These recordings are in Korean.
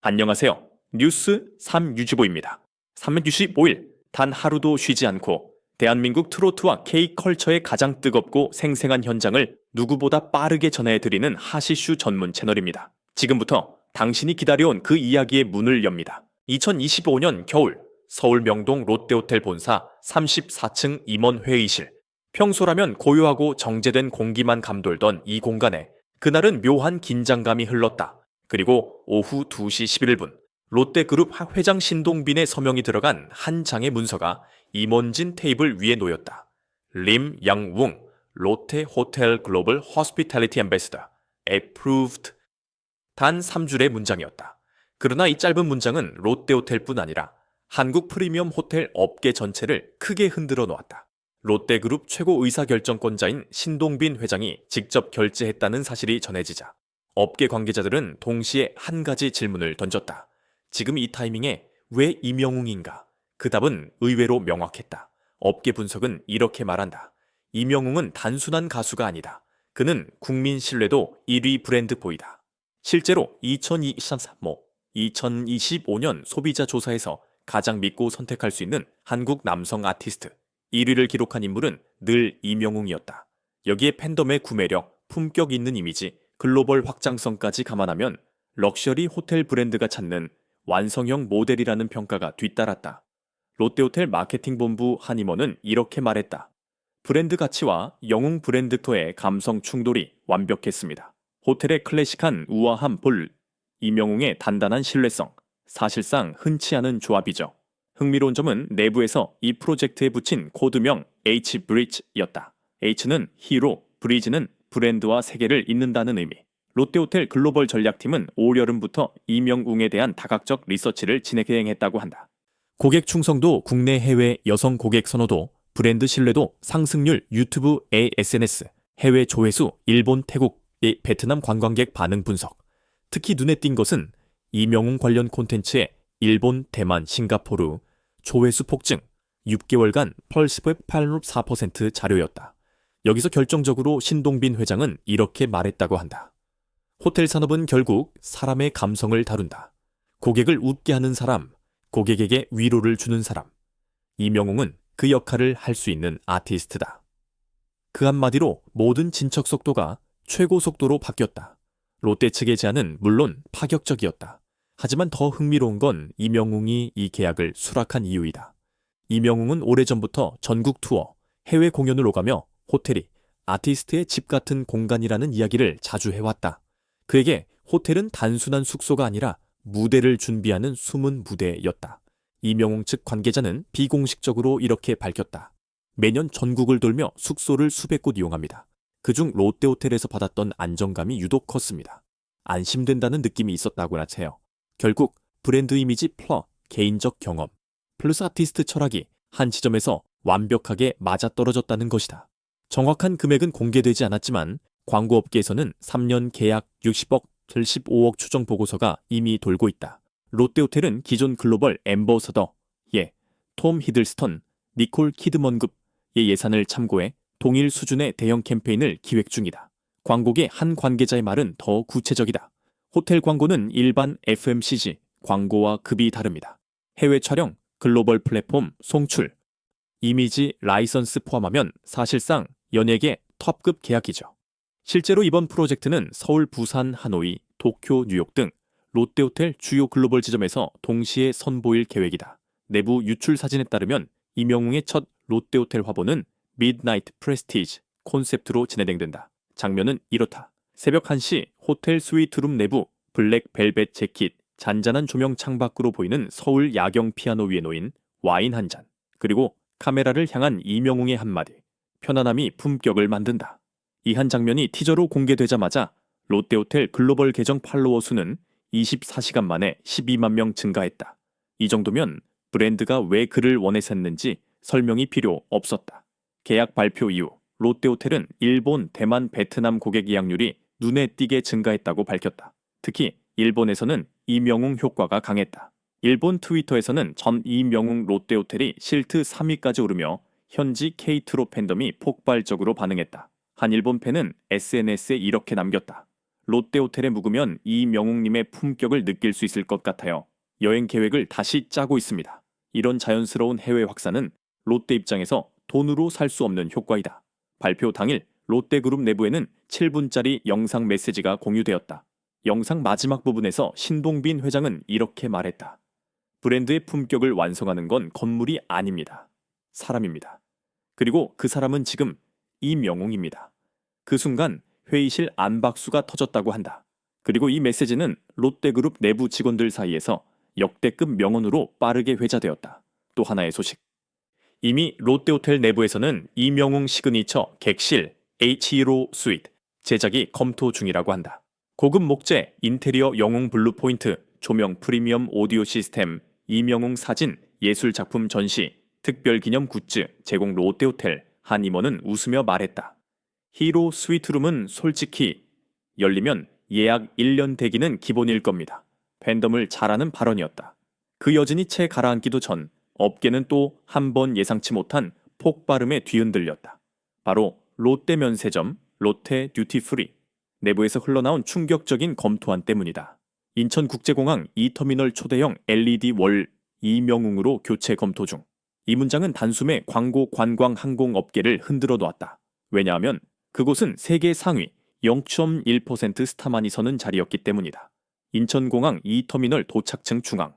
안녕하세요. 뉴스 3유지보입니다. 365일 단 하루도 쉬지 않고 대한민국 트로트와 K컬처의 가장 뜨겁고 생생한 현장을 누구보다 빠르게 전해드리는 하시슈 전문 채널입니다. 지금부터 당신이 기다려온 그 이야기의 문을 엽니다. 2025년 겨울 서울 명동 롯데호텔 본사 34층 임원 회의실. 평소라면 고요하고 정제된 공기만 감돌던 이 공간에 그날은 묘한 긴장감이 흘렀다. 그리고 오후 2시 11분 롯데그룹 회장 신동빈의 서명이 들어간 한 장의 문서가 임원진 테이블 위에 놓였다. 림 양웅 롯데 호텔 글로벌 호스피탈리티 앰베스더 approved 단 3줄의 문장이었다. 그러나 이 짧은 문장은 롯데 호텔뿐 아니라 한국 프리미엄 호텔 업계 전체를 크게 흔들어 놓았다. 롯데그룹 최고 의사결정권자인 신동빈 회장이 직접 결재했다는 사실이 전해지자 업계 관계자들은 동시에 한 가지 질문을 던졌다. 지금 이 타이밍에 왜 이명웅인가? 그 답은 의외로 명확했다. 업계 분석은 이렇게 말한다. 이명웅은 단순한 가수가 아니다. 그는 국민 신뢰도 1위 브랜드 보이다. 실제로 2023, 뭐 2025년 소비자 조사에서 가장 믿고 선택할 수 있는 한국 남성 아티스트 1위를 기록한 인물은 늘 이명웅이었다. 여기에 팬덤의 구매력, 품격 있는 이미지, 글로벌 확장성까지 감안하면 럭셔리 호텔 브랜드가 찾는 완성형 모델이라는 평가가 뒤따랐다. 롯데호텔 마케팅본부 한 임원은 이렇게 말했다. 브랜드 가치와 영웅 브랜드토의 감성 충돌이 완벽했습니다. 호텔의 클래식한 우아함 볼, 이명웅의 단단한 신뢰성, 사실상 흔치 않은 조합이죠. 흥미로운 점은 내부에서 이 프로젝트에 붙인 코드명 H 브리지였다. H는 히로, 브리지는 브랜드와 세계를 잇는다는 의미. 롯데호텔 글로벌 전략팀은 올 여름부터 이명웅에 대한 다각적 리서치를 진행했다고 한다. 고객 충성도, 국내 해외 여성 고객 선호도, 브랜드 신뢰도, 상승률, 유튜브 A SNS, 해외 조회수, 일본, 태국, 이 베트남 관광객 반응 분석. 특히 눈에 띈 것은 이명웅 관련 콘텐츠의 일본, 대만, 싱가포르 조회수 폭증, 6개월간 펄스웹 8.4% 자료였다. 여기서 결정적으로 신동빈 회장은 이렇게 말했다고 한다. 호텔 산업은 결국 사람의 감성을 다룬다. 고객을 웃게 하는 사람, 고객에게 위로를 주는 사람. 이명웅은 그 역할을 할 수 있는 아티스트다. 그 한마디로 모든 진척 속도가 최고 속도로 바뀌었다. 롯데 측의 제안은 물론 파격적이었다. 하지만 더 흥미로운 건 이명웅이 이 계약을 수락한 이유이다. 이명웅은 오래전부터 전국 투어, 해외 공연을 오가며 호텔이 아티스트의 집 같은 공간이라는 이야기를 자주 해왔다. 그에게 호텔은 단순한 숙소가 아니라 무대를 준비하는 숨은 무대였다. 이명웅 측 관계자는 비공식적으로 이렇게 밝혔다. 매년 전국을 돌며 숙소를 수백 곳 이용합니다. 그중 롯데호텔에서 받았던 안정감이 유독 컸습니다. 안심된다는 느낌이 있었다고나 해요. 결국 브랜드 이미지 플러 개인적 경험 플러스 아티스트 철학이 한 지점에서 완벽하게 맞아떨어졌다는 것이다. 정확한 금액은 공개되지 않았지만 광고업계에서는 3년 계약 60억, 75억 추정 보고서가 이미 돌고 있다. 롯데호텔은 기존 글로벌 엠버 서더, 예, 톰 히들스턴, 니콜 키드먼급의 예산을 참고해 동일 수준의 대형 캠페인을 기획 중이다. 광고계 한 관계자의 말은 더 구체적이다. 호텔 광고는 일반 FMCG 광고와 급이 다릅니다. 해외 촬영, 글로벌 플랫폼 송출, 이미지 라이선스 포함하면 사실상 연예계 톱급 계약이죠. 실제로 이번 프로젝트는 서울, 부산, 하노이, 도쿄, 뉴욕 등 롯데호텔 주요 글로벌 지점에서 동시에 선보일 계획이다. 내부 유출 사진에 따르면 이명웅의 첫 롯데호텔 화보는 미드나이트 프레스티지 콘셉트로 진행된다. 장면은 이렇다. 새벽 1시 호텔 스위트룸 내부 블랙 벨벳 재킷, 잔잔한 조명 창밖으로 보이는 서울 야경 피아노 위에 놓인 와인 한 잔, 그리고 카메라를 향한 이명웅의 한마디. 편안함이 품격을 만든다. 이 한 장면이 티저로 공개되자마자 롯데호텔 글로벌 계정 팔로워 수는 24시간 만에 12만 명 증가했다. 이 정도면 브랜드가 왜 그를 원해서했는지 설명이 필요 없었다. 계약 발표 이후 롯데호텔은 일본, 대만, 베트남 고객 예약률이 눈에 띄게 증가했다고 밝혔다. 특히 일본에서는 이명웅 효과가 강했다. 일본 트위터에서는 전 이명웅 롯데호텔이 실트 3위까지 오르며 현지 K2로 팬덤이 폭발적으로 반응했다. 한 일본 팬은 SNS에 이렇게 남겼다. 롯데 호텔에 묵으면 이 명웅님의 품격을 느낄 수 있을 것 같아요. 여행 계획을 다시 짜고 있습니다. 이런 자연스러운 해외 확산은 롯데 입장에서 돈으로 살 수 없는 효과이다. 발표 당일 롯데그룹 내부에는 7분짜리 영상 메시지가 공유되었다. 영상 마지막 부분에서 신동빈 회장은 이렇게 말했다. 브랜드의 품격을 완성하는 건 건물이 아닙니다. 사람입니다. 그리고 그 사람은 지금 이명웅입니다. 그 순간 회의실 안박수가 터졌다고 한다. 그리고 이 메시지는 롯데그룹 내부 직원들 사이에서 역대급 명언으로 빠르게 회자되었다. 또 하나의 소식. 이미 롯데호텔 내부에서는 이명웅 시그니처 객실 H2로 스윗 제작이 검토 중이라고 한다. 고급 목재, 인테리어 영웅 블루 포인트, 조명 프리미엄 오디오 시스템, 이명웅 사진, 예술 작품 전시, 특별 기념 굿즈 제공 롯데호텔 한 임원은 웃으며 말했다. 히로 스위트룸은 솔직히 열리면 예약 1년 대기는 기본일 겁니다. 팬덤을 잘하는 발언이었다. 그 여진이 채 가라앉기도 전 업계는 또 한 번 예상치 못한 폭발음에 뒤흔들렸다. 바로 롯데 면세점, 롯데 듀티 프리 내부에서 흘러나온 충격적인 검토안 때문이다. 인천국제공항 2터미널 초대형 LED 월 이명웅으로 교체 검토 중. 이 문장은 단숨에 광고 관광 항공 업계를 흔들어 놓았다. 왜냐하면 그곳은 세계 상위 0.1% 스타만이 서는 자리였기 때문이다. 인천공항 2터미널 도착층 중앙.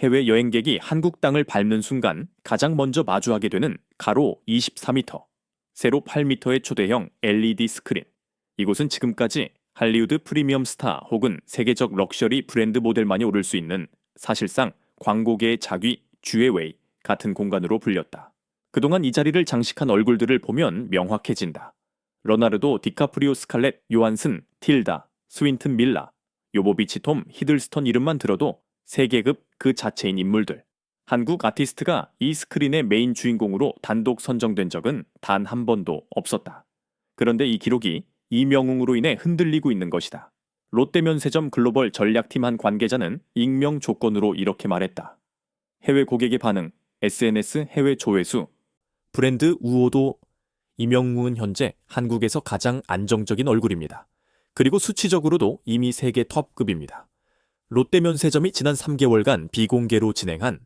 해외 여행객이 한국 땅을 밟는 순간 가장 먼저 마주하게 되는 가로 24m, 세로 8m의 초대형 LED 스크린. 이곳은 지금까지 할리우드 프리미엄 스타 혹은 세계적 럭셔리 브랜드 모델만이 오를 수 있는 사실상 광고계의 자귀 주의웨이 같은 공간으로 불렸다. 그동안 이 자리를 장식한 얼굴들을 보면 명확해진다. 러나르도, 디카프리오, 스칼렛, 요한슨, 틸다, 스윈튼 밀라, 요보비치 톰, 히들스턴 이름만 들어도 세계급 그 자체인 인물들. 한국 아티스트가 이 스크린의 메인 주인공으로 단독 선정된 적은 단 한 번도 없었다. 그런데 이 기록이 이명웅으로 인해 흔들리고 있는 것이다. 롯데면 세점 글로벌 전략팀 한 관계자는 익명 조건으로 이렇게 말했다. 해외 고객의 반응, SNS 해외 조회수, 브랜드 우호도 이명웅은 현재 한국에서 가장 안정적인 얼굴입니다. 그리고 수치적으로도 이미 세계 톱급입니다. 롯데면세점이 지난 3개월간 비공개로 진행한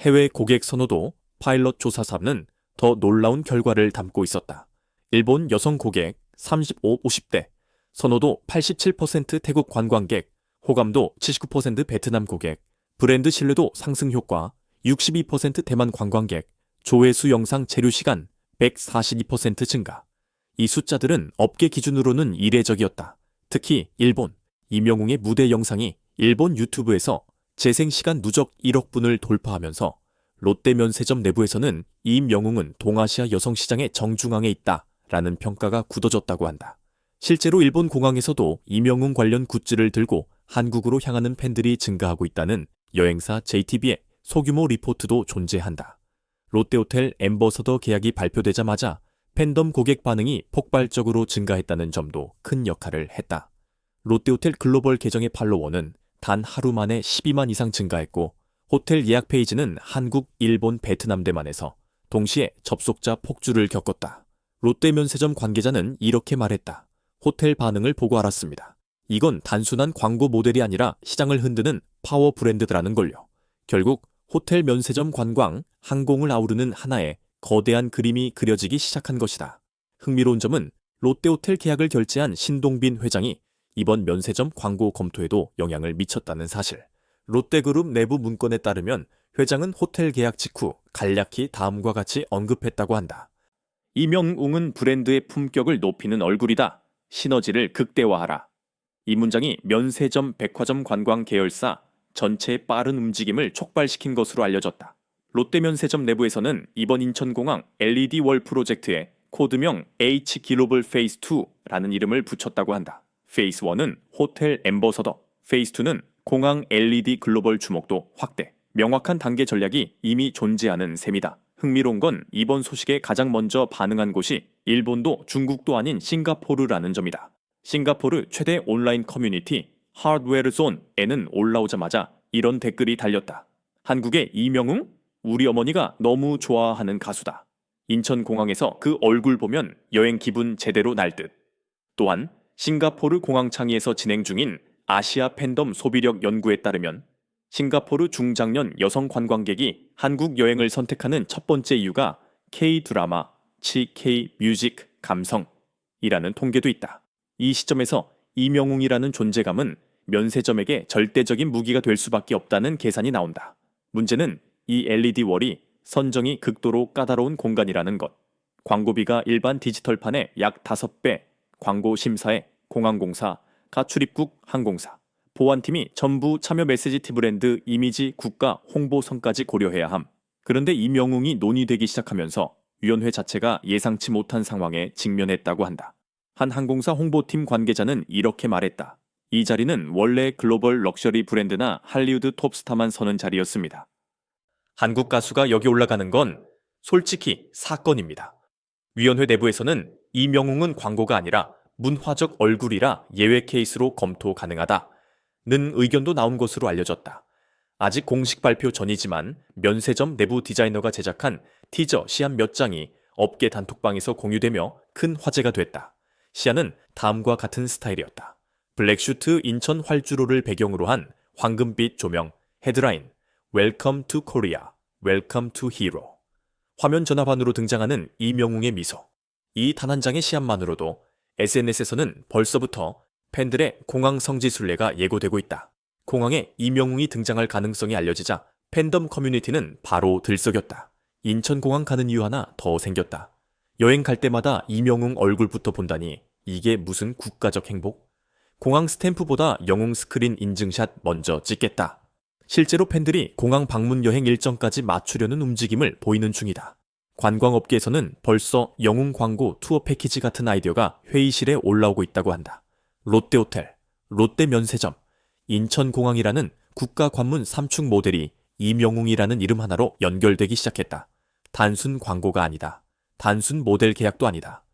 해외 고객 선호도 파일럿 조사 3는 더 놀라운 결과를 담고 있었다. 일본 여성 고객 35, 50대, 선호도 87% 태국 관광객, 호감도 79% 베트남 고객, 브랜드 신뢰도 상승 효과 62% 대만 관광객, 조회수 영상 체류 시간 142% 증가. 이 숫자들은 업계 기준으로는 이례적이었다. 특히 일본, 이명웅의 무대 영상이 일본 유튜브에서 재생 시간 누적 1억 분을 돌파하면서 롯데 면세점 내부에서는 이명웅은 동아시아 여성 시장의 정중앙에 있다 라는 평가가 굳어졌다고 한다. 실제로 일본 공항에서도 이명웅 관련 굿즈를 들고 한국으로 향하는 팬들이 증가하고 있다는 여행사 JTB의 소규모 리포트도 존재한다. 롯데호텔 엠버서더 계약이 발표되자마자 팬덤 고객 반응이 폭발적으로 증가했다는 점도 큰 역할을 했다. 롯데호텔 글로벌 계정의 팔로워는 단 하루 만에 12만 이상 증가했고 호텔 예약 페이지는 한국, 일본, 베트남 대만에서 동시에 접속자 폭주를 겪었다. 롯데 면세점 관계자는 이렇게 말했다. 호텔 반응을 보고 알았습니다. 이건 단순한 광고 모델이 아니라 시장을 흔드는 파워 브랜드라는 걸요. 결국 호텔 면세점 관광, 항공을 아우르는 하나의 거대한 그림이 그려지기 시작한 것이다. 흥미로운 점은 롯데호텔 계약을 결제한 신동빈 회장이 이번 면세점 광고 검토에도 영향을 미쳤다는 사실. 롯데그룹 내부 문건에 따르면 회장은 호텔 계약 직후 간략히 다음과 같이 언급했다고 한다. 이명웅은 브랜드의 품격을 높이는 얼굴이다. 시너지를 극대화하라. 이 문장이 면세점 백화점 관광 계열사 전체의 빠른 움직임을 촉발시킨 것으로 알려졌다. 롯데면 세점 내부에서는 이번 인천공항 LED 월 프로젝트에 코드명 H 글로벌 페이스 2라는 이름을 붙였다고 한다. 페이스 1은 호텔 엠버서더, 페이스 2는 공항 LED 글로벌 주목도 확대. 명확한 단계 전략이 이미 존재하는 셈이다. 흥미로운 건 이번 소식에 가장 먼저 반응한 곳이 일본도 중국도 아닌 싱가포르라는 점이다. 싱가포르 최대 온라인 커뮤니티 하드웨어 존에는 올라오자마자 이런 댓글이 달렸다. 한국의 이명웅? 우리 어머니가 너무 좋아하는 가수다. 인천공항에서 그 얼굴 보면 여행 기분 제대로 날 듯. 또한 싱가포르 공항 창의에서 진행 중인 아시아 팬덤 소비력 연구에 따르면 싱가포르 중장년 여성 관광객이 한국 여행을 선택하는 첫 번째 이유가 K 드라마, 치 K 뮤직, 감성이라는 통계도 있다. 이 시점에서 이명웅이라는 존재감은 면세점에게 절대적인 무기가 될 수밖에 없다는 계산이 나온다. 문제는 이 LED 월이 선정이 극도로 까다로운 공간이라는 것. 광고비가 일반 디지털판의 약 5배, 광고 심사에 공항공사, 가출입국 항공사, 보안팀이 전부 참여 메시지 티 브랜드 이미지 국가 홍보성까지 고려해야 함. 그런데 이 명웅이 논의되기 시작하면서 위원회 자체가 예상치 못한 상황에 직면했다고 한다. 한 항공사 홍보팀 관계자는 이렇게 말했다. 이 자리는 원래 글로벌 럭셔리 브랜드나 할리우드 톱스타만 서는 자리였습니다. 한국 가수가 여기 올라가는 건 솔직히 사건입니다. 위원회 내부에서는 이명웅은 광고가 아니라 문화적 얼굴이라 예외 케이스로 검토 가능하다. 는 의견도 나온 것으로 알려졌다. 아직 공식 발표 전이지만 면세점 내부 디자이너가 제작한 티저 시안 몇 장이 업계 단톡방에서 공유되며 큰 화제가 됐다. 시안은 다음과 같은 스타일이었다. 블랙슈트 인천 활주로를 배경으로 한 황금빛 조명, 헤드라인, Welcome to Korea, Welcome to Hero. 화면 전화반으로 등장하는 이명웅의 미소. 이 단 한 장의 시안만으로도 SNS에서는 벌써부터 팬들의 공항 성지 순례가 예고되고 있다. 공항에 이명웅이 등장할 가능성이 알려지자 팬덤 커뮤니티는 바로 들썩였다. 인천공항 가는 이유 하나 더 생겼다. 여행 갈 때마다 이명웅 얼굴부터 본다니 이게 무슨 국가적 행복? 공항 스탬프보다 영웅 스크린 인증샷 먼저 찍겠다. 실제로 팬들이 공항 방문 여행 일정까지 맞추려는 움직임을 보이는 중이다. 관광업계에서는 벌써 영웅 광고 투어 패키지 같은 아이디어가 회의실에 올라오고 있다고 한다. 롯데호텔, 롯데면세점, 인천공항이라는 국가 관문 3축 모델이 이명웅이라는 이름 하나로 연결되기 시작했다. 단순 광고가 아니다. 단순 모델 계약도 아니다.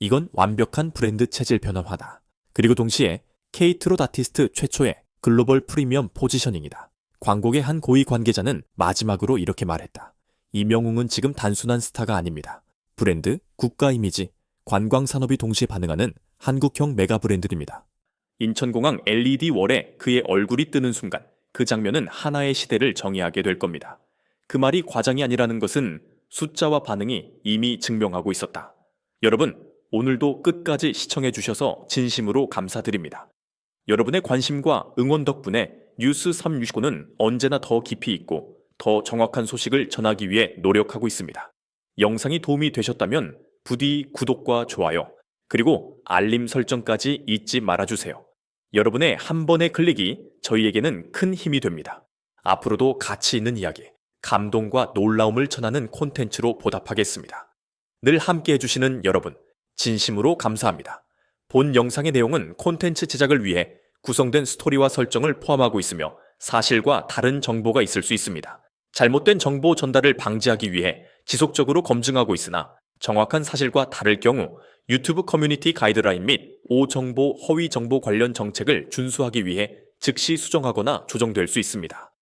이건 완벽한 브랜드 체질 변화화다. 그리고 동시에 케이트롯 아티스트 최초의 글로벌 프리미엄 포지셔닝이다. 광고계 한 고위 관계자는 마지막으로 이렇게 말했다. 이명웅은 지금 단순한 스타가 아닙니다. 브랜드, 국가 이미지, 관광 산업이 동시에 반응하는 한국형 메가 브랜드입니다. 인천공항 LED 월에 그의 얼굴이 뜨는 순간 그 장면은 하나의 시대를 정의하게 될 겁니다. 그 말이 과장이 아니라는 것은 숫자와 반응이 이미 증명하고 있었다. 여러분, 오늘도 끝까지 시청해 주셔서 진심으로 감사드립니다. 여러분의 관심과 응원 덕분에 뉴스 365는 언제나 더 깊이 있고 더 정확한 소식을 전하기 위해 노력하고 있습니다. 영상이 도움이 되셨다면 부디 구독과 좋아요, 그리고 알림 설정까지 잊지 말아주세요. 여러분의 한 번의 클릭이 저희에게는 큰 힘이 됩니다. 앞으로도 가치 있는 이야기, 감동과 놀라움을 전하는 콘텐츠로 보답하겠습니다. 늘 함께 해주시는 여러분, 진심으로 감사합니다. 본 영상의 내용은 콘텐츠 제작을 위해 구성된 스토리와 설정을 포함하고 있으며 사실과 다른 정보가 있을 수 있습니다. 잘못된 정보 전달을 방지하기 위해 지속적으로 검증하고 있으나 정확한 사실과 다를 경우 유튜브 커뮤니티 가이드라인 및 오정보, 허위 정보 관련 정책을 준수하기 위해 즉시 수정하거나 조정될 수 있습니다.